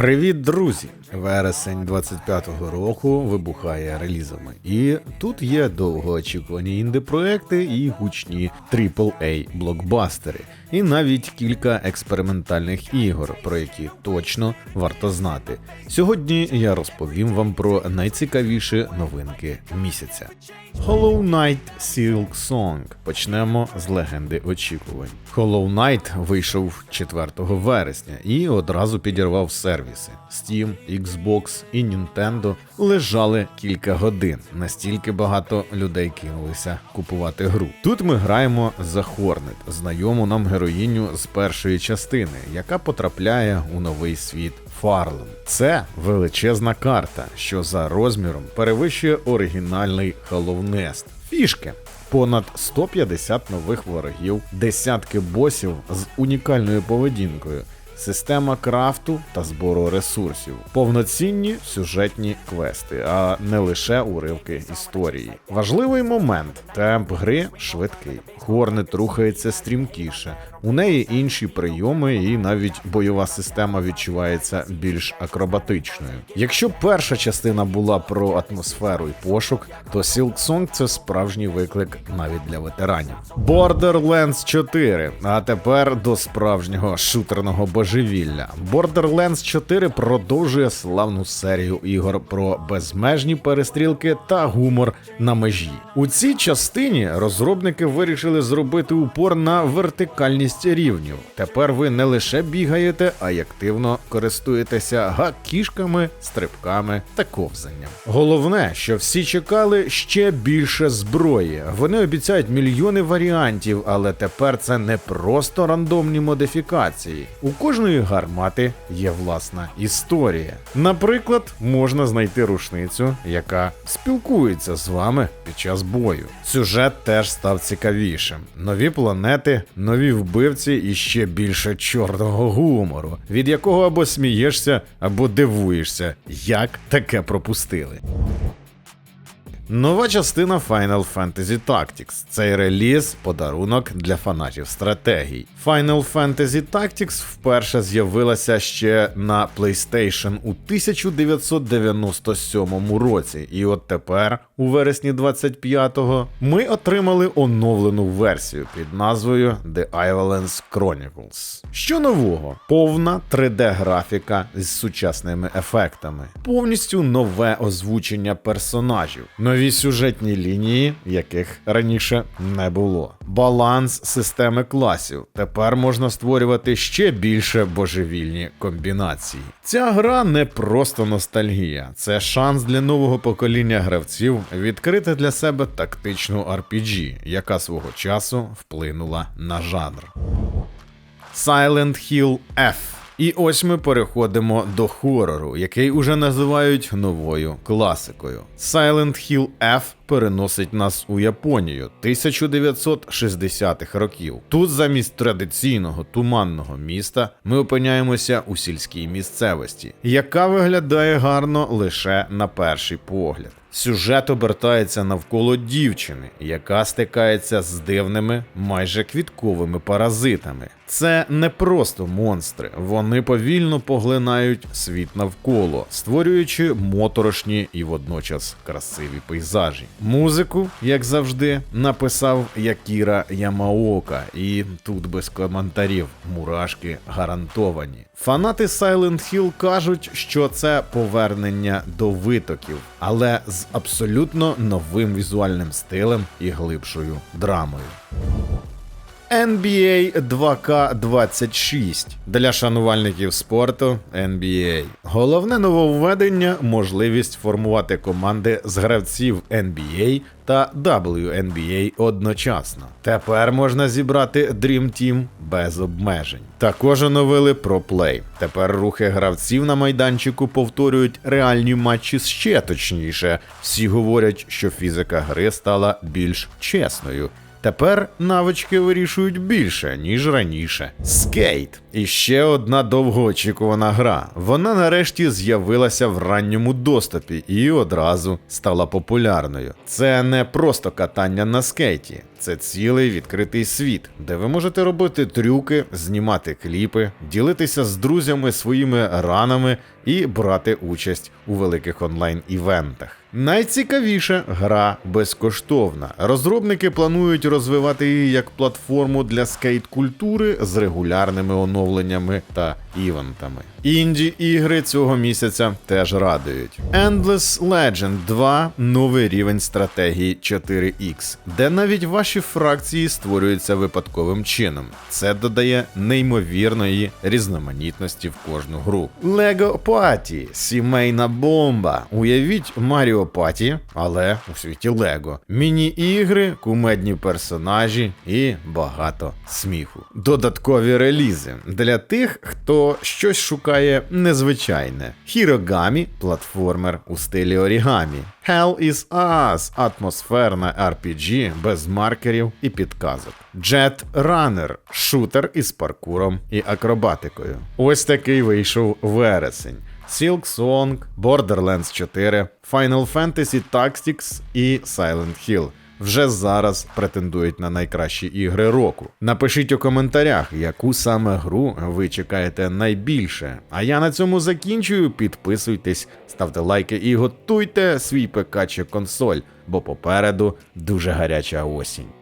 Привіт, друзі! Вересень 25-го року вибухає релізами. І тут є довгоочікувані інди-проекти і гучні AAA блокбастери, і навіть кілька експериментальних ігор, про які точно варто знати. Сьогодні я розповім вам про найцікавіші новинки місяця. Hollow Knight Silk Song. Почнемо з легенди очікувань. Hollow Knight вийшов 4 вересня і одразу підірвав сервіси. Steam, Xbox і Nintendo лежали кілька годин. Настільки багато людей кинулися купувати гру. Тут ми граємо за Хорнет, знайому нам героїню з першої частини, яка потрапляє у новий світ. Фарлем. Це величезна карта, що за розміром перевищує оригінальний Hollow Фішки. Понад 150 нових ворогів, десятки босів з унікальною поведінкою, система крафту та збору ресурсів, повноцінні сюжетні квести, а не лише уривки історії. Важливий момент: темп гри швидкий. Хорнет рухається стрімкіше, у неї інші прийоми, і навіть бойова система відчувається більш акробатичною. Якщо перша частина була про атмосферу і пошук, то Silksong – це справжній виклик навіть для ветеранів. Borderlands 4, а тепер до справжнього шутерного божевілля. Borderlands 4 продовжує славну серію ігор про безмежні перестрілки та гумор на межі. У цій частині розробники вирішили зробити упор на вертикальність рівнів. Тепер ви не лише бігаєте, а й активно користуєтеся гак-кішками, стрибками та ковзанням. Головне, що всі чекали ще більше зброї. Вони обіцяють мільйони варіантів, але тепер це не просто рандомні модифікації. У кожної гармати є власна історія. Наприклад, можна знайти рушницю, яка спілкується з вами під час бою. Сюжет теж став цікавішим. Нові планети, нові вбивці і ще більше чорного гумору, від якого або смієшся, або дивуєшся, як таке пропустили. Нова частина Final Fantasy Tactics. Цей реліз подарунок для фанатів стратегій. Final Fantasy Tactics вперше з'явилася ще на PlayStation у 1997 році, і от тепер, у вересні 25-го, ми отримали оновлену версію під назвою The Ivalence Chronicles. Що нового? Повна 3D-графіка з сучасними ефектами, повністю нове озвучення персонажів, нові сюжетні лінії, яких раніше не було. Баланс системи класів. Тепер можна створювати ще більше божевільні комбінації. Ця гра не просто ностальгія, це шанс для нового покоління гравців відкрити для себе тактичну RPG, яка свого часу вплинула на жанр. Silent Hill F. І ось ми переходимо до хорору, який уже називають новою класикою. Silent Hill F переносить нас у Японію 1960-х років. Тут замість традиційного туманного міста ми опиняємося у сільській місцевості, яка виглядає гарно лише на перший погляд. Сюжет обертається навколо дівчини, яка стикається з дивними, майже квітковими паразитами. Це не просто монстри, вони повільно поглинають світ навколо, створюючи моторошні і водночас красиві пейзажі. Музику, як завжди, написав Якіра Ямаока, і тут без коментарів мурашки гарантовані. Фанати Silent Hill кажуть, що це повернення до витоків, але з абсолютно новим візуальним стилем і глибшою драмою. NBA 2K26 для шанувальників спорту NBA. Головне нововведення можливість формувати команди з гравців NBA та WNBA одночасно. Тепер можна зібрати Dream Team без обмежень. Також оновили ProPlay. Тепер рухи гравців на майданчику повторюють реальні матчі ще точніше. Всі говорять, що фізика гри стала більш чесною. Тепер навички вирішують більше, ніж раніше. Скейт. І ще одна довгоочікувана гра. Вона нарешті з'явилася в ранньому доступі і одразу стала популярною. Це не просто катання на скейті. Це цілий відкритий світ, де ви можете робити трюки, знімати кліпи, ділитися з друзями своїми ранами і брати участь у великих онлайн-івентах. Найцікавіше гра безкоштовна. Розробники планують розвивати її як платформу для скейт-культури з регулярними оновленнями та івентами. Інді ігри цього місяця теж радують. Endless Legend 2 новий рівень стратегії 4X, де навіть ваші фракції створюються випадковим чином. Це додає неймовірної різноманітності в кожну гру. Lego Party – сімейна бомба. Уявіть Маріо Паті, але у світі Лего. Міні-ігри, кумедні персонажі і багато сміху. Додаткові релізи для тих, хто щось шукає незвичайне. Хірогамі платформер у стилі орігамі. Hell is Us атмосферна RPG без маркерів і підказок. Jet Runner шутер із паркуром і акробатикою. Ось такий вийшов вересень. Silk Song, Borderlands 4, Final Fantasy Tactics і Silent Hill вже зараз претендують на найкращі ігри року. Напишіть у коментарях, яку саме гру ви чекаєте найбільше. А я на цьому закінчую. Підписуйтесь, ставте лайки і готуйте свій ПК чи консоль, бо попереду дуже гаряча осінь.